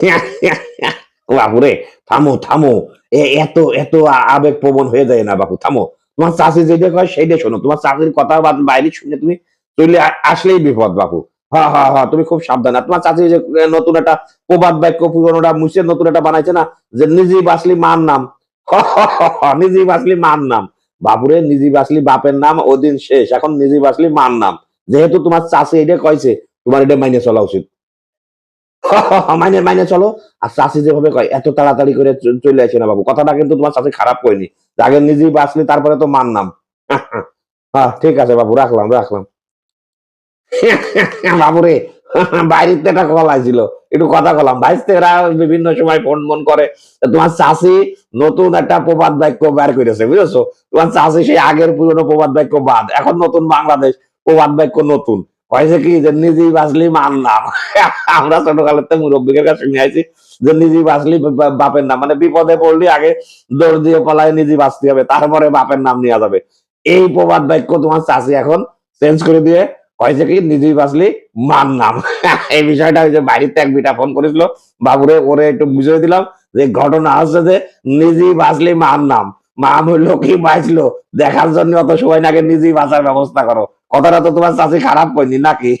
বাপুরে থামো থামো। এত এত আবেগ প্রবণ হয়ে যায় না বাপু, থামো। তোমার চাষি যেটা কয় সেইটা শোনো, তোমার চাষির কথা বাইরে শুনে তুমি চলে আসলেই বিপদ বাপু। হ্যাঁ হ্যাঁ হ্যাঁ তুমি খুব সাবধান। আর তোমার চাষি যে নতুন একটা প্রবাদ বাক্য মুছে নতুন একটা বানাইছে না, যে বাসলি মার নাম। নিজেই বাসলি মার নাম। বাপুরে, নিজেই বাসলি বাপের নাম, ওদিন শেষ। এখন নিজেই বাসলি মার নাম। যেহেতু তোমার চাষি এটা কইছে, তোমার এটা মাইনে চলা উচিত। মাইনে মাইনে চলো। আর চাষি যেভাবে কয়, এত তাড়াতাড়ি করে চলে আসে না বাবু। কথাটা কিন্তু তোমার চাষি খারাপ করেনি যে আগে নিজেই বাঁচলি তারপরে তো মান নাম। হ্যাঁ ঠিক আছে বাবু, রাখলাম রাখলাম। বাবুরে বাইরের একটা কল আইছিল একটু কথা কলাম ভাইস্তে এরা বিভিন্ন সময় ফোন মন করে। তোমার চাষি নতুন একটা প্রবাদ বাক্য বের করেছে, বুঝেছ? তোমার চাষি সেই আগের পুরনো প্রবাদ বাক্য বাদ। এখন নতুন বাংলাদেশ, প্রবাদ বাক্য নতুন। হয়েছে কি যে বাঁচলি মান নাম আমরা ছোটকালের তো মুরব্বীদের কাছে যে বাঁচলি বাপের নাম। মানে বিপদে পড়লি, আগে দৌড় দিয়ে পালায় নিজেই বাঁচতে হবে, তারপরে বাপের নাম নেওয়া যাবে। এই প্রবাদ বাক্য তোমার চাষি এখন চেঞ্জ করে দিয়ে হয়েছে কি, নিজেই বাঁচলি মান নাম এই বিষয়টা যে বাড়িতে এক বিটা ফোন করেছিল, বাবুরে, ওরে একটু বুঝিয়ে দিলাম যে ঘটনা হচ্ছে যে নিজেই বাঁচলি মান নাম মা হইল কি বাঁচলো, দেখার জন্য অত সময় নাকি নিজেই বাঁচার ব্যবস্থা করো। কথাটা তো তোমার চাষি খারাপ করেনি নাকি?